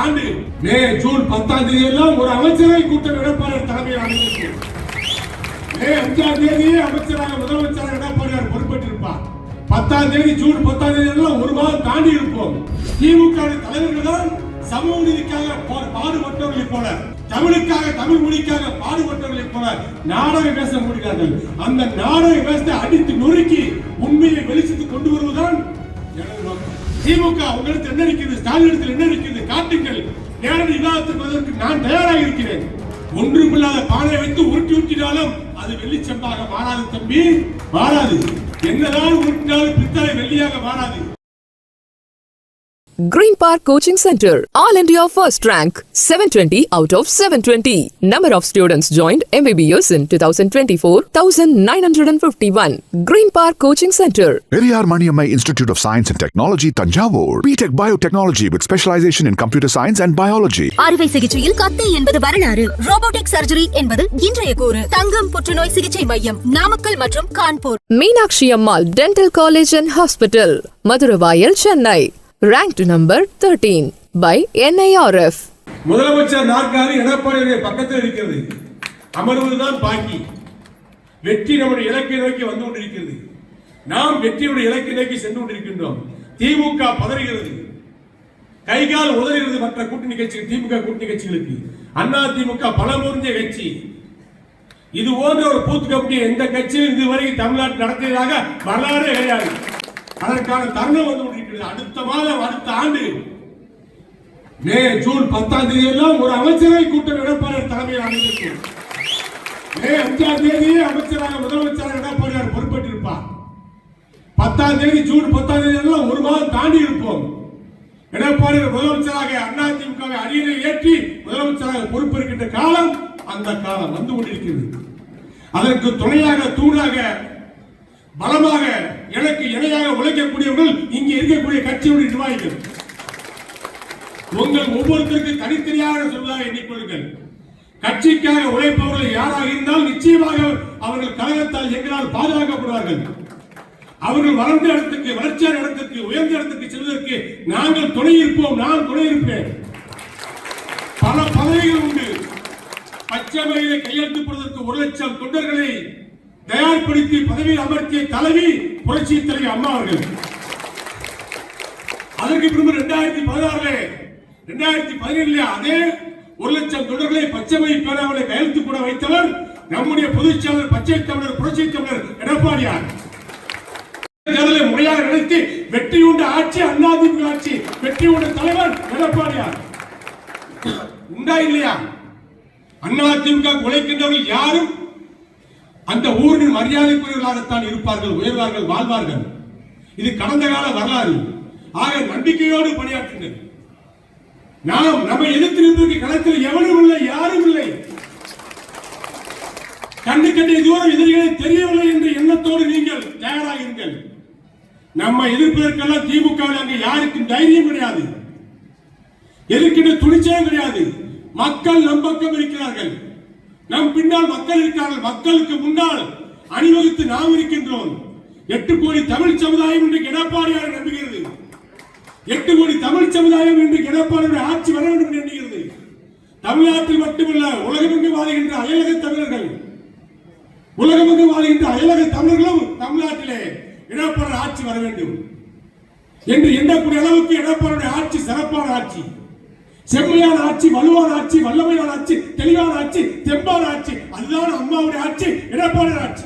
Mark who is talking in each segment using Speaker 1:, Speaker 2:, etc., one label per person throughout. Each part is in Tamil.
Speaker 1: ஆண்டு மே ஜூன் பத்தாம் தேதி எல்லாம் ஒரு அமைச்சரவை கூட்டம் எடப்பாடியார் தலைமையில் அமைந்திருக்கு மே அஞ்சாம் தேதியே அமைச்சராக முதலமைச்சராக எடப்பாடியார் பொறுப்பேற்றிருப்பார். பத்தாம் தேதி ஜூன் பத்தாம் தேதி எல்லாம் ஒரு மாதம் தாண்டி இருப்போம். திமுக தலைவர்கள் தான் சமூக நீதிக்காக பாடுபட்டவர்களை போல தமிழுக்காக தமிழ் மொழிக்காக பாடுபட்டவர்களை போல நாடகம் பேச முடிகிறார்கள். அந்த நாடக பேசத்தை அடித்து நொறுக்கி உண்மையை வெளிச்சத்துக்கு கொண்டு வருவதுதான் திமுக உங்களுக்கு என்ன இருக்குது ஸ்டாலின் என்ன இருக்குது காட்டுங்கள். நேரடி விவாதத்துக்கு வருவதற்கு நான் தயாராக இருக்கிறேன். ஒன்றுமில்லாத பானை வைத்து உருட்டி உருட்டினாலும் அது வெள்ளிச்சம்பாக மாறாது தம்பி. மாறாது. என்னதான் உருட்டினாலும் பித்தளை வெள்ளியாக மாறாது.
Speaker 2: Green Park Coaching Center, All India First Rank, 720 out of 720. Number of students joined MBBS in 2024, 1951. Green Park Coaching Center,
Speaker 3: Periyar Maniammai Institute of Science and Technology, Tanjavur. BTech Biotechnology with specialization in computer science and biology.
Speaker 4: அறுவை சிகிச்சையில் கத்தை என்பது வரலாறு ரோபோட்டிக் சர்ஜரி என்பது இன்றைய கூறு தங்கம் புற்றுநோய் சிகிச்சை மையம் நாமக்கல் மற்றும் Kanpur
Speaker 2: Meenakshi Ammal Dental College and Hospital, Madhuravaiyal, Chennai. Ranked number 13 by NIRF.
Speaker 1: முதலமைச்சர் நாற்காலி எடப்பாடியுடைய பக்கத்தில் இருக்கிறது. அமர்வதுதான் பாக்கி. வெற்றி நம்முடைய இலக்கை நோக்கி வந்து கொண்டிருக்கிறது. நாம் வெற்றியுடைய இலக்கை நோக்கி சென்று கொண்டிருக்கின்றோம். திமுக பதறுகிறது. கைகால் உதறுகிறது மற்ற கூட்டணி கட்சிகள் திமுக கூட்டணி கட்சிகளுக்கு. அண்ணா திமுக பல முறிஞ்ச கட்சி. இது போன்ற ஒரு பூத்து கமிட்டி எந்த கட்சியும் இதுவரை தமிழ்நாட்டில் நடத்தியதாக வரலாறே கிடையாது. அதற்கான தருணம் வந்து கொண்டிருக்கிறது. அடுத்த மாதம் அடுத்த ஆண்டு. மே ஜூன் பத்தாம் தேதி எல்லாம் ஒரு அமைச்சரவை கூட்டம் எடப்பாடியார் தலைமையில் அமைந்திருக்கும். மே அஞ்சாம் தேதி அமைச்சராக முதலமைச்சராக எடப்பாடியார் பொறுப்பேற்றிருப்பார். பத்தாம் தேதி ஜூன் பத்தாம் தேதி எல்லாம் ஒரு மாதம் தாண்டி இருப்போம். எடப்பாடியார் முதலமைச்சராக அதிமுக அணியினை ஏற்றி முதலமைச்சராக பொறுப்பேற்கின்ற காலம் அந்த காலம் வந்து கொண்டிருக்கிறது. அதற்கு துணையாக தூணாக பலமாக எனக்கு இணையாக உழைக்கக்கூடியவர்கள் இங்கே இருக்கக்கூடிய கட்சியுடைய நிர்வாகிகள். உங்கள் ஒவ்வொருத்தருக்கும் தனித்தனியாக சொல்வதாக எண்ணிக்கொள்ளுங்கள். கட்சிக்காக உழைப்பவர்கள் யாராக இருந்தால் நிச்சயமாக அவர்கள் கழகத்தால் எங்களால் பாதுகாக்கப்படுவார்கள். அவர்கள் வளர்ந்த இடத்துக்கு வளர்ச்சியான இடத்துக்கு உயர்ந்த இடத்துக்கு செல்வதற்கு நாங்கள் துணை இருப்போம் நான் துணை இருப்பேன். பல பதவிகள் உண்டு. பச்சை கையெழுத்து போடுவதற்கு ஒரு லட்சம் தொண்டர்களை தயார்படுத்தி பதவியில் அமர்த்திய தலைவி புரட்சி தலைவி அம்மா அவர்கள். அதற்கு பிறகு ரெண்டாயிரத்தி பதினாறுல ரெண்டாயிரத்தி பதினேழுல அதே ஒரு லட்சம் தொண்டர்களை பச்சைமை பேராவலை கையெழுத்து கூட வைத்தவர் நம்முடைய பொதுச் செயலர் பச்சை தமிழர் புரட்சி தமிழர் எடப்பாடியார். தேர்தலை முறையாக நடத்தி வெற்றி உண்ட ஆட்சி அண்ணாதிமுக ஆட்சி வெற்றி உண்ட தலைவர் எடப்பாடியார். உண்டா இல்லையா? அதிமுக உழைக்கின்றவர்கள் யாரும் அந்த ஊரின் மரியாதைக்குரியவர்களாகத்தான் இருப்பார்கள் உயர்வார்கள் வாழ்வார்கள். இது கடந்த கால வரலாறு. ஆக நம்பிக்கையோடு பணியாற்றுங்கள். நாம் நம்மை எதிர்த்து நிற்பதற்கு களத்தில் எவனும் இல்லை யாரும் இல்லை. கண்டு கண்டிய தூரம் எதிரிகளை தெரியவில்லை என்ற எண்ணத்தோடு நீங்கள் தயாராக இருங்கள் நம்ம எதிர்ப்பதற்கெல்லாம் திமுக அங்கே அங்கு யாருக்கும் தைரியம் கிடையாது. எதிர்க்கின்ற துணிச்சலும் கிடையாது. மக்கள் நம்பக்கம் இருக்கிறார்கள். நம் பின்னால் மக்கள் இருக்கிறார்கள் மக்களுக்கு முன்னால் அணிவகுத்து நாம் இருக்கின்றோம். எட்டு கோடி தமிழ் சமுதாயம் இன்றைக்கு எடப்பாடியாரை நம்புகிறது. எட்டு கோடி தமிழ் சமுதாயம் இன்றைக்கு எடப்பாடியுடைய ஆட்சி வர வேண்டும் என்று எண்ணுகிறது. தமிழ்நாட்டில் மட்டுமல்ல உலகமெங்கும் வாழ்கின்ற அயலக தமிழர்கள். உலகமெங்கும் வாழ்கின்ற அயலக தமிழர்களும் தமிழ்நாட்டிலே எடப்பாடி ஆட்சி வர வேண்டும். என்று எண்ணக்கூடிய அளவுக்கு எடப்பாடியுடைய ஆட்சி சிறப்பான ஆட்சி. செம்மையான ஆட்சி வலுவான ஆட்சி வல்லமையான ஆட்சி தெளிவான ஆட்சி தெம்பான ஆட்சி அதுதான் அம்மாவுடைய ஆட்சி இடப்பாளர் ஆட்சி.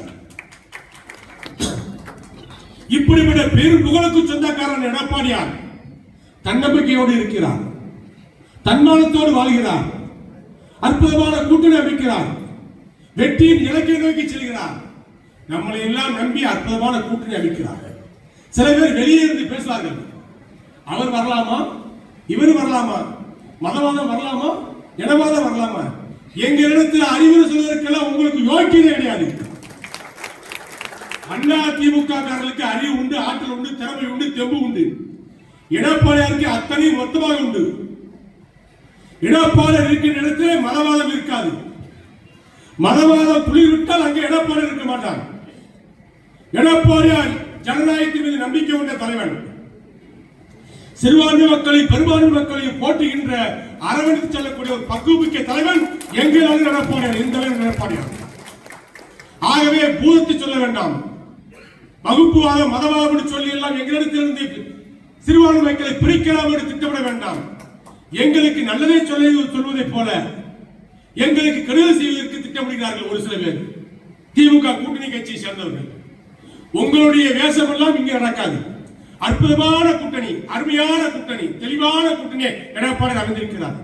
Speaker 1: இப்படிப்பட்ட பெரும் புகழுக்கு சொந்தக்காரன் எடப்பாடியார் தன்னம்பிக்கையோடு இருக்கிறார். தன்மானத்தோடு வாழ்கிறார். அற்புதமான கூட்டணி அமைக்கிறார். வெற்றியின் இலக்கை நோக்கி செல்கிறார். நம்மளை எல்லாம் நம்பி அற்புதமான கூட்டணி அமைக்கிறார் சில பேர் வெளியே இருந்து பேசுவார்கள். அவர் வரலாமா? இவர் வரலாமா? மதவாதம் வரலாமா? இனவாதம் வரலாமா? எங்க இடத்துல அறிவுரை சொல்வதற்கெல்லாம் உங்களுக்கு யோக்கியதே கிடையாது. அண்ணா திமுக காரர்களுக்கு அறிவு உண்டு ஆற்றல் உண்டு திறமை உண்டு தெம்பு உண்டு. இடப்பாளையாருக்கு அத்தனையும் மொத்தமாக உண்டு. எடப்பாடியார் இருக்கின்ற இடத்திலே மதவாதம் இருக்காது. மதவாதம் துளிர்விட்டால் அங்கே எடப்பாடி இருக்க மாட்டார். எடப்பாடியார் ஜனநாயகத்தின் மீது நம்பிக்கை கொண்ட தலைவன். சிறுபான்மை மக்களையும் பெரும்பான்மை மக்களையும் போட்டுகின்ற அரவணைத்து செல்லக்கூடிய ஒரு பக்குவமிக்க தலைவன் எங்களால் நடப்பாடியார் எந்த நடப்பாடியார் ஆகவே பூதத்தை சொல்ல வேண்டாம். வகுப்புவாதம் மதவாதம் சொல்லி எல்லாம் எங்களிடத்திலிருந்து சிறுபான்மை மக்களை பிரிக்கலாம் என்று திட்டமிட வேண்டாம். எங்களுக்கு நல்லதை சொல்லி சொல்வதைப் போல எங்களுக்கு கெடுதல் செய்வதற்கு திட்டமிடுகிறார்கள் ஒரு சில பேர். திமுக கூட்டணி கட்சியை சேர்ந்தவர்கள். உங்களுடைய வேஷமெல்லாம் இங்கே நடக்காது. அற்புதமான கூட்டணி அருமையான கூட்டணி தெளிவான கூட்டணியை எடப்பாடி அமைந்திருக்கிறார்.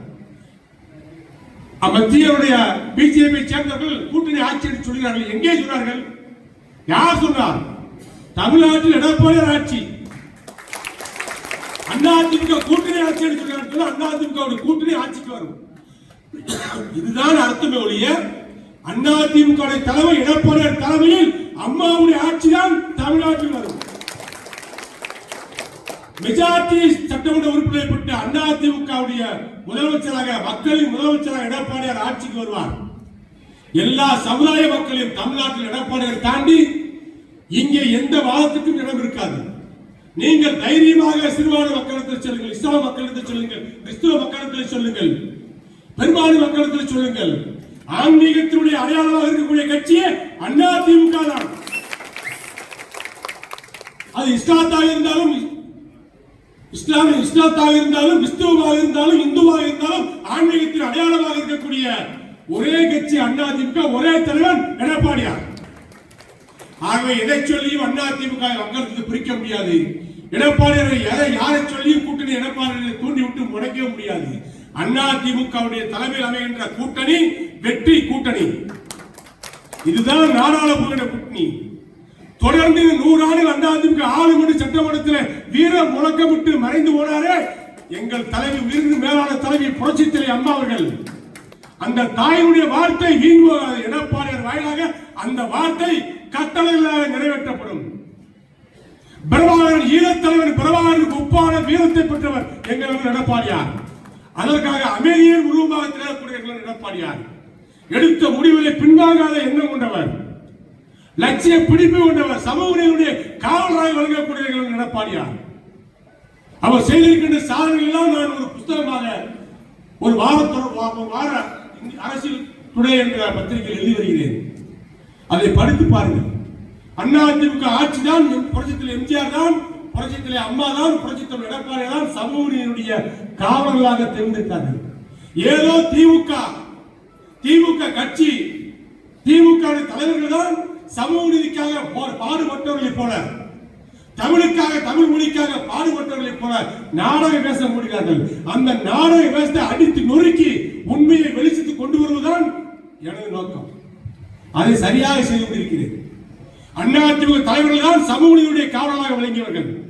Speaker 1: மத்தியருடைய பிஜேபி சேர்ந்தவர்கள் கூட்டணி ஆட்சி என்று சொல்கிறார்கள். எங்கே சொன்னார்கள் யார் சொன்னார் தமிழ்நாட்டில் எடப்பாடியார் ஆட்சி. அதிமுக கூட்டணி ஆட்சி என்று சொன்னார்கள் அதிமுக கூட்டணி ஆட்சிக்கு வரும். இதுதான் அர்த்தமே ஒழிய அதிமுக தலைமை எடப்பாடியார் தலைமையில் அம்மாவுடைய ஆட்சி தான் தமிழ்நாட்டில் வரும். மெஜாரிட்டி சட்டமன்ற உறுப்பினர் பெற்ற அதிமுகவுடைய முதலமைச்சராக மக்களின் முதலமைச்சராக எடப்பாடியார் ஆட்சிக்கு வருவார். எல்லா சமுதாய மக்களையும் தமிழ்நாட்டில் எடப்பாடியார் தாண்டி இங்கே எந்த வாதத்துக்கும் இடம் இருக்காது. நீங்கள் தைரியமாக சிறுபான்மை மக்களிடத்தில் சொல்லுங்கள் இஸ்லாம் மக்களிடத்தில் சொல்லுங்கள் கிறிஸ்துவ மக்களிடத்தில் சொல்லுங்கள் பெரும்பான்மை மக்களிடத்தில் சொல்லுங்கள். ஆன்மீகத்தினுடைய அடையாளமாக இருக்கக்கூடிய கட்சியே அதிமுக தான். அது இஸ்லாத்தாக இருந்தாலும் இஸ்லாமிய இஸ்லாத்தாக இருந்தாலும் கிறிஸ்துவமாக இருந்தாலும் இந்துவாக இருந்தாலும் ஆன்மீகத்தின் அடையாளமாக இருக்கக்கூடிய ஒரே கட்சி அதிமுக ஒரே தலைவன் எடப்பாடியார். ஆகவே எதை சொல்லியும் அதிமுக மக்களுக்கு பிரிக்க முடியாது. எடப்பாடியாரை எதை யாரை சொல்லியும் கூட்டணி எடப்பாடியை தூண்டி விட்டு முடக்கவே முடியாது. அதிமுகவுடைய தலைமையில் அமைகின்ற கூட்டணி வெற்றி கூட்டணி. இதுதான் நாடாளுமன்ற கூட்டணி. தொடர்ந்து நூறு அண்ணாதிமுக அதிமுக மணி சட்டமன்றத்தில் வீர முழக்கமிட்டு மறைந்து போனாரே. எங்கள் தலைவி விருது மேலான தலைவி புரட்சித்தலை அம்மா அவர்கள். அந்த தாயினுடைய வார்த்தை வீண் எடப்பாடியார் வாயிலாக அந்த வார்த்தை கட்டளைகளாக நிறைவேற்றப்படும். பிரபாகரன் ஈழத்தலைவர் பிரபாகரனுக்கு ஒப்பான வீரத்தை பெற்றவர் எங்கள் எடப்பாடியார். அதற்காக அமைதியின் உருவமாக திகழக்கூடிய எங்கள் எடப்பாடியார். எடுத்த முடிவுகளை பின்வாங்காத எண்ணம் கொண்டவர். லட்சிய பிடிப்பு கொண்டவர் சமூகங்களுடைய காவலராக வழங்கக்கூடிய எங்கள் எடப்பாடியார். அவர் செய்திருக்கின்ற சாதனைகள்லாம் நான் ஒரு புத்தகமாக ஒரு வாரத்தொடர் வார அரசியல் துணை என்ற பத்திரிகையில் எழுதி வருகிறேன். அதை படித்து பாருங்கள். அண்ணா அதிமுக ஆட்சி தான் புரட்சத்தில் எம்ஜிஆர் தான் புரட்சித்திலே அம்மா தான் புரட்சத்தில் எடப்பாடி தான் சமூகத்தினுடைய காவலர்களாக தேர்ந்தெடுத்தார்கள் ஏதோ திமுக திமுக கட்சி திமுக தலைவர்கள் தான் சமூக நீதிக்காக போ- பாடுபட்டவர்களைப் போல தமிழுக்காக தமிழ் மொழிக்காக பாடுபட்டவர்களைப் போல நாடக வேஷம் போடுகிறார்கள். அந்த நாடக வேஷத்தை அடித்து நொறுக்கி உண்மையை வெளிச்சத்துக்கு கொண்டு வருவதுதான் எனது நோக்கம். அதை சரியாக செய்து கொண்டிருக்கிறேன். அதிமுக தலைவர்கள் தான் சமூக நீதியுடைய காவலராக விளங்கியவர்கள்.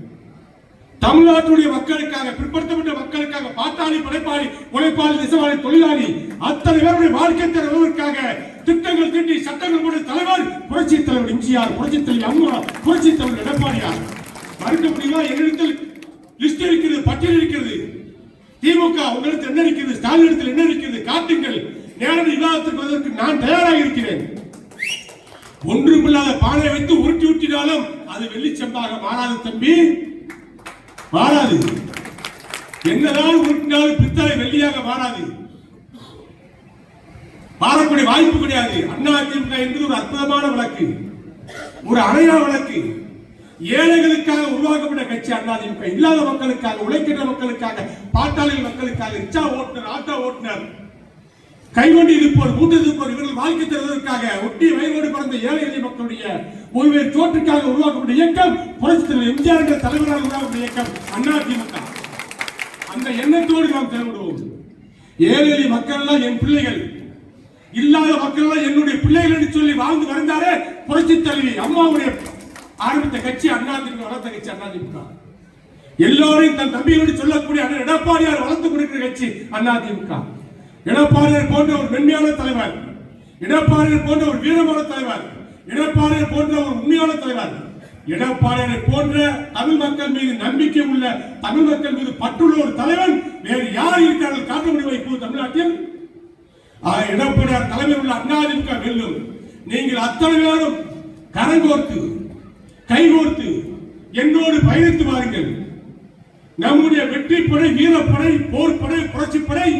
Speaker 1: தமிழ்நாட்டுடைய மக்களுக்காக பிற்படுத்தப்பட்ட மக்களுக்காக பாத்தாளி படைப்பாளி உழைப்பாளி நெசவாளி தொழிலாளி அத்தனை பேருடைய வாழ்க்கை தருவதற்காக திட்டங்கள் தீட்டி சட்டங்கள் போட்ட தலைவர் புரட்சி தலைவர் எம்ஜிஆர் புரட்சி தலைவர் அம்மா புரட்சி தலைவர் எடப்பாடியார். மறுக்க முடியுமா எங்களிடத்தில் லிஸ்ட் இருக்கிறது பட்டியல் இருக்கிறது. திமுக உங்களுக்கு என்ன இருக்கிறது? ஸ்டாலின் இடத்தில் என்ன இருக்கிறது? காட்டுங்கள். நேரடி விவாதத்துக்கு வருவதற்கு நான் தயாராக இருக்கிறேன். ஒன்றுமில்லாத பானை வைத்து உருட்டி விட்டினாலும் அது வெள்ளிச்செம்பாக மாறாது தம்பி. மாறாது என்னதான் உருட்டினாலும் பித்தளை வெள்ளியாக மாறாது. மாறக்கூடிய வாய்ப்பு கிடையாது. அண்ணா திமுக என்பது ஒரு அற்புதமான வழக்கு. ஒரு அறையா வழக்கு. ஏழைகளுக்காக உருவாக்கப்பட்ட கட்சி அதிமுக இல்லாத மக்களுக்காக உழைக்கின்ற மக்களுக்காக பாட்டாளி மக்களுக்காக ரிச்சா ஓட்டுநர் ஆட்டோ ஓட்டுநர் கைகொண்டு இருப்போர் மூட்டை இருப்போர் இவர்கள் வாழ்க்கை தருவதற்காக ஒட்டி வயலோடு பிறந்த ஏழை எளிய மக்களுடைய ஒருவர் தோற்றுக்காக உருவாக்கப்பட்ட இயக்கம் புரட்சி தலைவர் எம்ஜிஆர் என்ற தலைவரால் உருவாக்கப்பட்ட இயக்கம் அதிமுக அந்த எண்ணத்தோடு நாம் செயல்படுவோம். ஏழை எளிய மக்கள் எல்லாம் என் பிள்ளைகள். இல்லாத மக்கள் எல்லாம் என்னுடைய பிள்ளைகள் என்று சொல்லி வாழ்ந்து வருந்தாரே புரட்சி தலைவி அம்மாவுடைய ஆரம்பித்த கட்சி அதிமுக வளர்த்த கட்சி அதிமுக எல்லோரையும் தன் தம்பிகளோடு சொல்லக்கூடிய அண்ணன் எடப்பாடியார் வளர்த்து கொடுக்கிற கட்சி அதிமுக இடப்பாளையர் போன்ற ஒரு மென்மையான தலைவர் இடப்பாறையர் போன்ற ஒரு வீரமான தலைவர் இடப்பாறையர் போன்ற ஒரு உண்மையான தலைவர் எடப்பாடியாரை போன்ற தமிழ் மக்கள் மீது நம்பிக்கை உள்ள தமிழ் மக்கள் மீது பற்றுள்ள ஒரு தலைவன் வேறு யார் இருக்கிறார்கள் காட்ட முடியுமா இப்போது தமிழ்நாட்டில். ஆக தலைமை உள்ள அண்ணாதிமுக வெல்லும். நீங்கள் அத்தனை பேரும் கரங்கோர்த்து கைகோர்த்து என்னோடு பயணித்து வாருங்கள். நம்முடைய வெற்றி படை வீரப்படை போர்படை புரட்சிப்படை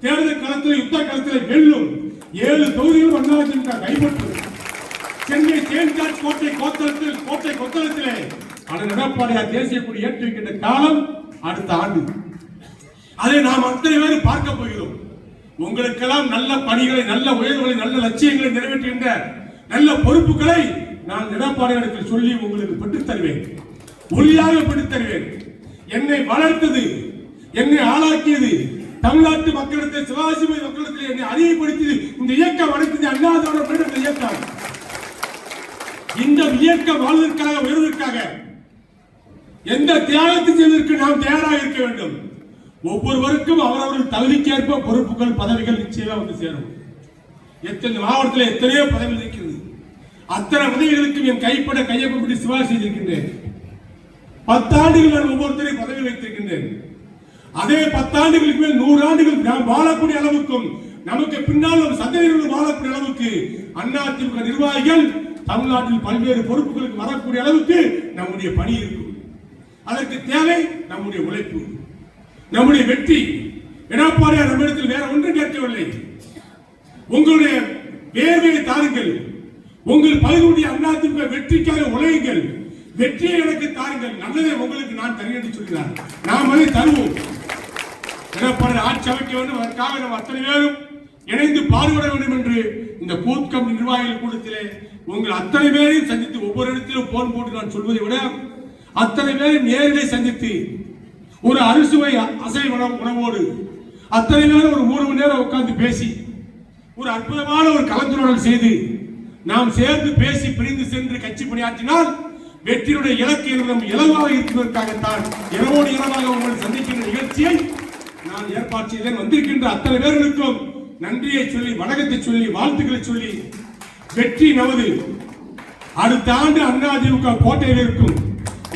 Speaker 1: தேர்தல் களத்தில் யுத்த களத்தில் வெல்லும் ஏழு தொகுதிகளும் அண்ணாதிமுக கைப்பற்றும் சென்னை தேன்காட் கோட்டை கோத்தளத்தில் கோட்டை கொத்தளத்திலே அண்ணன் எடப்பாடியார் தேசிய கொடி ஏற்றி வைக்கின்ற காலம் அடுத்த ஆண்டு. அதை நாம் அத்தனை பேர் பார்க்க போகிறோம். உங்களுக்கெல்லாம் நல்ல பணிகளை நல்ல உயர்வுகளை நல்ல லட்சியங்களை நிறைவேற்றுகின்ற நல்ல பொறுப்புகளை நான் எடப்பாடியாருக்கு சொல்லி உங்களுக்கு பெற்றுத் தருவேன். உறுதியாக பெற்றுத் தருவேன். என்னை வளர்த்தது என்னை ஆளாக்கியது தமிழ்நாட்டு மக்களிடத்தில் சிவாஜி மக்களிடத்தில் என்னை அறிவுப்படுத்தியது இந்த இயக்கம் அனைத்து அண்ணா திராவிட இயக்கம் இந்த இயக்கம் வாழ்வதற்காக உயர்வதற்காக எந்த தியாகத்தை செய்வதற்கு நாம் தயாராக இருக்க வேண்டும்? ஒவ்வொருவருக்கும் அவரவர்கள் தகுதிக்கேற்ப பொறுப்புகள் பதவிகள் நிச்சயமா வந்து சேரும். எத்தனை மாவட்டத்தில் எத்தனையோ பதவிகள் இருக்கிறது. அத்தனை பதவிகளுக்கும் என் கைப்பட கையொப்பப்பட்டு சிவாசி செய்திருக்கின்றேன். பத்தாண்டுகள் நான் ஒவ்வொருத்தரையும் பதவி வைத்திருக்கின்றேன். அதே பத்தாண்டுகளுக்கு மேல் நூறு ஆண்டுகள் நாம் வாழக்கூடிய அளவுக்கும் நமக்கு பின்னால் ஒரு சந்தேகங்கள் வாழக்கூடிய அளவுக்கு அதிமுக நிர்வாகிகள் தமிழ்நாட்டில் பல்வேறு பொறுப்புகளுக்கு வரக்கூடிய அளவுக்கு நம்முடைய பணி இருக்கும். அதற்கு தேவை நம்முடைய உழைப்பு. நம்முடைய வெற்றி. எடப்பாடியார் நம்மிடத்தில் வேற ஒன்றும் கேட்கவில்லை. உங்களுடைய வேர்வையை தாருங்கள். உங்கள் பகுதியுடைய அதிமுக வெற்றிக்காக உழையுங்கள். வெற்றியை எனக்கு தாருங்கள். நல்லதை உங்களுக்கு நான் தருகிறேன் சொல்கிறார். நாம் அதை தருவோம். எடப்பாடி ஆட்சி அமைக்க வேண்டும் அதற்காக நாம் அத்தனை பேரும் இணைந்து பாடுபட வேண்டும் என்று இந்த பூத் நிர்வாகிகள் கூட்டத்திலே உங்கள் அத்தனை பேரையும் சந்தித்து ஒவ்வொரு இடத்திலும் போன் போட்டு நான் சொல்வதை விட அத்தனை பேரையும் நேரிலே சந்தித்து ஒரு அறுசுவை அசை உணவு உணவோடு அத்தனை பேரும் ஒரு மூணு மணி நேரம் உட்கார்ந்து பேசி ஒரு அற்புதமான ஒரு கலந்துரையாடல் செய்து நாம் சேர்ந்து பேசி பிரிந்து சென்று கட்சி பணியாற்றினால் வெற்றியுடைய இலக்கு நம் இலவாக இருப்பதற்காகத்தான் இரவோடு இரவாக உங்களை சந்திக்கின்ற நிகழ்ச்சியை நான் ஏற்பாட்சியிலே செய்தேன் வந்திருக்கின்ற அத்தனை பேர்களுக்கும் நன்றியை சொல்லி வணக்கத்தை சொல்லி வாழ்த்துக்களை சொல்லி வெற்றி நமது அடுத்த ஆண்டு அதிமுக கோட்டையில் இருக்கும்.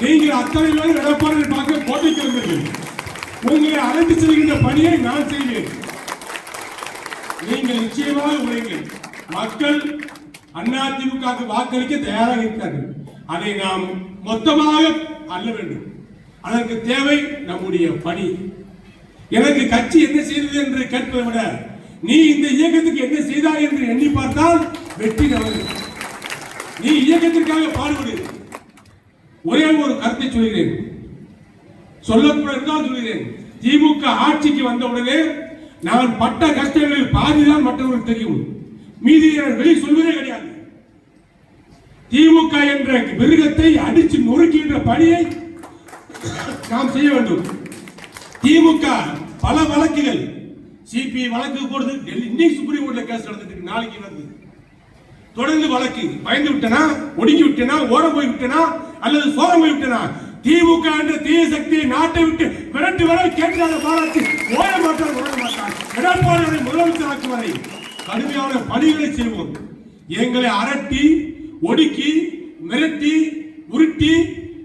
Speaker 1: நீங்கள் அத்தனை பேரும் எடப்பாடி பார்க்க கோட்டைக்கு வந்தீர்கள் உங்களை அழைத்து செல்கின்ற பணியை நான் செய்வேன். நீங்கள் நிச்சயமாக உழைங்கள் மக்கள் அதிமுக வாக்களிக்க தயாராக இருக்கிறார்கள். அதை நாம் மொத்தமாக அல்ல வேண்டும். அதற்கு தேவை நம்முடைய பணி. எனக்கு கட்சி என்ன செய்தது என்று கேட்பதை விட நீ இந்த இயக்கத்துக்கு என்ன செய்தாய் என்று எண்ணி பார்த்தால் வெற்றி நமது நீ இயக்கத்திற்காக பாடுபடு. ஒரே ஒரு கருத்தை சொல்கிறேன். சொல்லக்கூட இருந்தால் சொல்கிறேன். திமுக ஆட்சிக்கு வந்த உடனே நான் பட்ட கஷ்டங்களில் பாதிதான் மற்றவர்களுக்கு தெரியும். மீதி நான் வெளியே சொல்வதே கிடையாது. திமுக என்ற மிருகத்தை அடிச்சு நொறுக்கின்ற பணியை நாம் செய்ய வேண்டும். திமுக பல வழக்குகள். சிபிஐ வழக்கு போடுது. டெல்லி இன்னைக்கு சுப்ரீம் கோர்ட்ல கேஸ் நடந்துட்டு நாளைக்கு வருது தொடர்ந்து வழக்கு பயந்து விட்டனா ஒடுங்கி விட்டனா ஓரம் போய் விட்டனா அல்லது சோரம் போய் விட்டனா? திமுக என்ற தீய சக்தியை நாட்டை விட்டு விரட்டு வரை கேட்டு பாராட்டி ஓட மாட்டார் ஓட மாட்டார். எடப்பாடி முதலமைச்சராக்கு வரை கடுமையான பணிகளை செய்வோம். எங்களை அரட்டி ஒடுக்கி மிரட்டி உருட்டி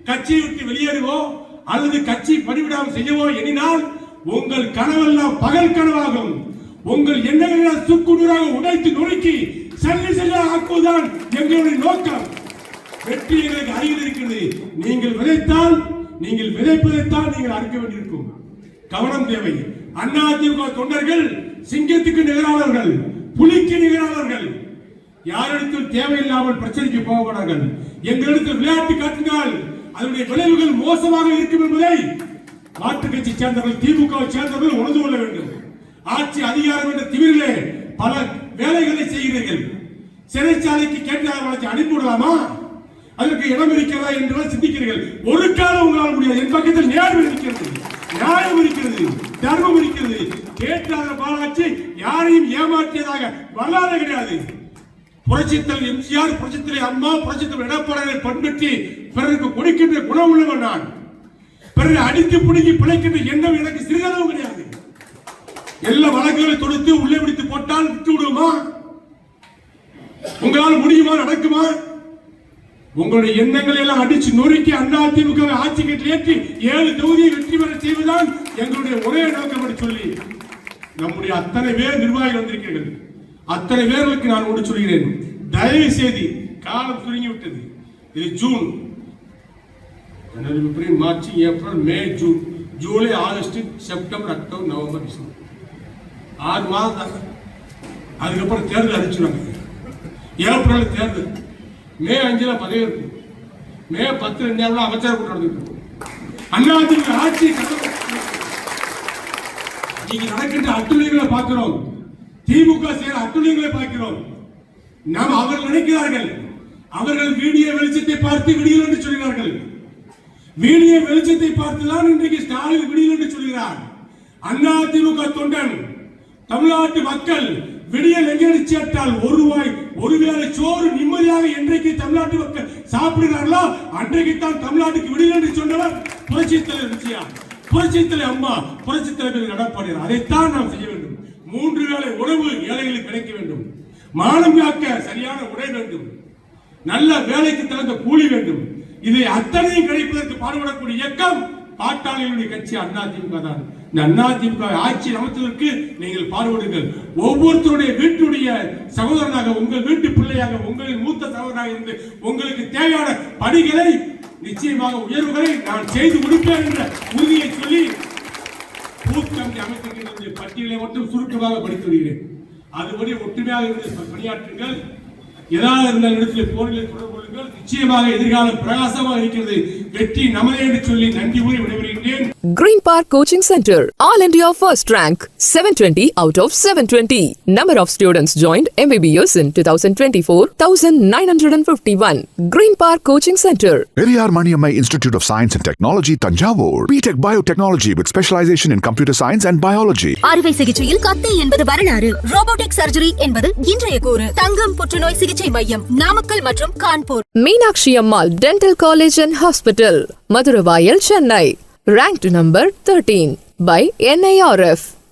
Speaker 1: கட்சியை விட்டு வெளியேறுவோம். அல்லது கட்சி பணிவிடாம செய்யவோ எண்ணினால் உங்கள் கனவெல்லாம் பகல் கனவாகும். உங்கள் எண்ணங்களை சுக்குநூறாக உடைத்து நொறுக்கி சல்லி செல்ல ஆக்குவதுதான் எங்களுடைய நோக்கம். வெற்றி எங்களுக்கு அருகில் இருக்கிறது. நீங்கள் விதைத்தால் நீங்கள் விதைப்பதைத்தான் நீங்கள் அறுக்க வேண்டியிருக்கும். கவனம் தேவை. அண்ணா அதிமுக தொண்டர்கள் சிங்கத்துக்கு நிகரானவர்கள் புலிக்கு நிகரானவர்கள். யாரிடத்தில் தேவையில்லாமல் பிரச்சனைக்கு போகப்படார்கள் எங்களிடத்தில் விளையாட்டு காட்டினால் அதனுடைய விளைவுகள் மோசமாக இருக்கும் என்பதை மாற்றுக் கட்சி சேர்ந்தவர்கள் திமுக சேர்ந்தவர்கள் உணர்ந்து கொள்ள வேண்டும். ஆட்சி அதிகாரம் என்ற திமிரிலே பல வேலைகளை செய்கிறீர்கள். சிறைச்சாலைக்கு கேட்டார் வளர்ச்சி அனுப்பிவிடலாமா அதற்கு இடம் இருக்கிறதா என்று சிந்திக்கிறீர்கள். ஒரு காலம் உங்களால் முடியாது. என் பக்கத்தில் நேரம் இருக்கிறது. நியாயம் இருக்கிறது. தர்மம் இருக்கிறது. கேட்டாத பாலாட்சி யாரையும் ஏமாற்றியதாக வரலாறு கிடையாது. புரட்சித்தல் எம்ஜிஆர் புரட்சித்தலை அம்மா புரட்சித்தல் எடப்பாடியை பண்பற்றி பிறருக்கு கொடுக்கின்ற குணம் உள்ளவன் நான். பிறரை அடித்து பிடுங்கி பிழைக்கின்ற எண்ணம் எனக்கு சிறிதளவு கிடையாது. எல்லா வழக்குகளை தொடுத்து உள்ளே பிடித்து போட்டால் விட்டு விடுமா உங்களால் முடியுமா நடக்குமா? உங்களுடைய எண்ணங்களை எல்லாம் அடிச்சு நொறுக்கி அண்ணா திமுக ஆட்சி கட்டில் ஏற்றி ஏழு தொகுதியை வெற்றி பெற செய்வதுதான் எங்களுடைய ஒரே நோக்கம் என்று சொல்லி நம்முடைய அத்தனை பேர் நிர்வாகிகள் வந்திருக்கிறீர்கள். அத்தனை பேர்களுக்கு நான் ஒன்று சொல்கிறேன். தயவு செய்து காலம் சுருங்கி விட்டது இது ஜூன். ஜனவரி பிப்ரவரி மார்ச் ஏப்ரல் மே ஜூன். ஜூலை ஆகஸ்ட் செப்டம்பர் அக்டோபர் நவம்பர் டிசம்பர். ஆறு மாதம். தாங்க அதுக்கப்புறம் தேர்தல் அறிவிச்சுருவாங்க. ஏப்ரல் தேர்தல். மே அஞ்சில் பதவி மே பத்து ரெண்டாயிரம் அமைச்சர் கூட்டம் நடந்துட்டு அண்ணாதிமுக ஆட்சி நீங்க நடக்கின்ற அட்டுழியங்களை பார்க்கிறோம். திமுக செயல் அட்டுழியங்களை பார்க்கிறோம். நாம் அவர்கள் நினைக்கிறார்கள் அவர்கள் வீடியோ வெளிச்சத்தை பார்த்து விடியல் என்று சொல்கிறார்கள். வீடியோ வெளிச்சத்தை பார்த்துதான் இன்றைக்கு ஸ்டாலின் விடியல் என்று சொல்கிறார். அண்ணா திமுக தொண்டன் தமிழ்நாட்டு மக்கள் விடியல் எங்கே சேட்டால் ஒரு ரூபாய் ஒருவேளை சோறு நிம்மதியாக என்றைக்கு தமிழ்நாட்டு மக்கள் சாப்பிடுகிறார்களோ அன்றைக்கு தான் தமிழ்நாட்டுக்கு விடியல் என்று சொன்னவர் புரட்சி தலைவர் விஜயா தலைவர் அம்மா புரட்சி தலைவர் நடப்பாடுகிறார் அதைத்தான் நாம் செய்ய வேண்டும். மூன்று வேளை உணவு ஏழைகளுக்கு கிடைக்க வேண்டும். மானம் காக்க சரியான உடை வேண்டும். நல்ல வேலைக்கு தகுந்த கூலி வேண்டும். இதை அத்தனையும் கிடைப்பதற்கு பாடுபடக்கூடிய இயக்கம் பாட்டாளிகளுடைய கட்சி அதிமுக தான். இந்த அதிமுக ஆட்சி அமைச்சதற்கு நீங்கள் பாடுபடுங்கள். ஒவ்வொருத்தருடைய வீட்டுடைய சகோதரனாக உங்கள் வீட்டு பிள்ளையாக உங்களின் மூத்த சகோதரனாக இருந்து உங்களுக்கு தேவையான பணிகளை நிச்சயமாக உயர்வுகளை நான் செய்து முடிப்பேன் என்ற உறுதியை சொல்லி பூத் அமைத்திருக்கின்ற பட்டியலை மட்டும் சுருக்கமாக படித்து வருகிறேன் அதுபடி ஒற்றுமையாக இருந்து பணியாற்றுங்கள். ஏதாவது இருந்த இடத்துல போரில் தொடர்பு நிச்சயமாக எதிர்காலம் பிரகாசமாக இருக்கிறது வெற்றி நமதே என்று சொல்லி நன்றி கூறி விடைபெறுகின்றேன்
Speaker 2: Green Park Coaching Center, All India First Rank, 720 out of 720. Number of students joined MBBS in 2024, 1951. Green Park Coaching Center.
Speaker 3: Periyar Maniammai Institute of Science and Technology, Tanjavur. BTech Biotechnology with specialization in computer science and biology.
Speaker 4: அறுவை சிகிச்சையில் கத்தை என்பது வரலாறு ரோபோட்டிக் சர்ஜரி என்பது இன்றைய கூறு தங்கம் புற்றுநோய் சிகிச்சை மையம் நாமக்கல் மற்றும் Kanpur
Speaker 2: Tiruppur Meenakshi Ammal dental college and hospital Maduravoyal Chennai rank number thirteen by NIRF